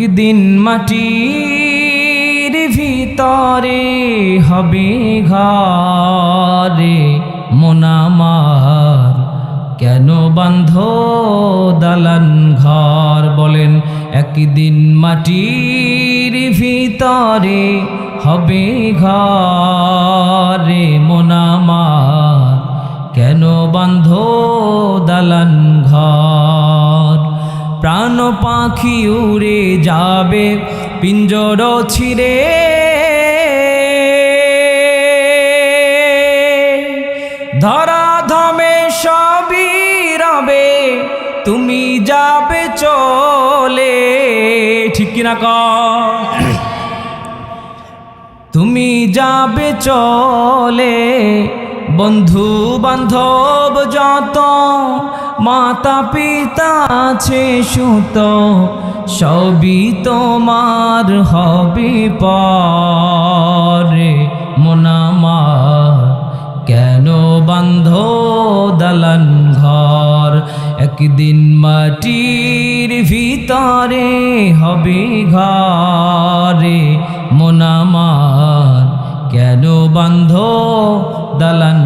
একদিন মাটির ভিতরে হবে ঘরে মোনামার কেন বান্ধ দালান ঘর বলেন, একদিন মাটির ভিতরে হবে ঘরে মোনামার কেন বান্ধ দালান ঘর? প্রাণ পাখি উড়ে যাবে, পিঞ্জর ছিঁড়ে। ধরা ধমে সবই রবে, তুমি যাবে চলে। ঠিক কিনা কর তুমি যাবে চলে বন্ধু বান্ধব যত মাতা পিতা আছে সুত, সবই তোমার হবে পরে। মোনামার কেন বান্ধ দালান ঘর? একদিন মাটির ভিতরে হবে ঘরে। মোনামার কেন বান্ধ দালান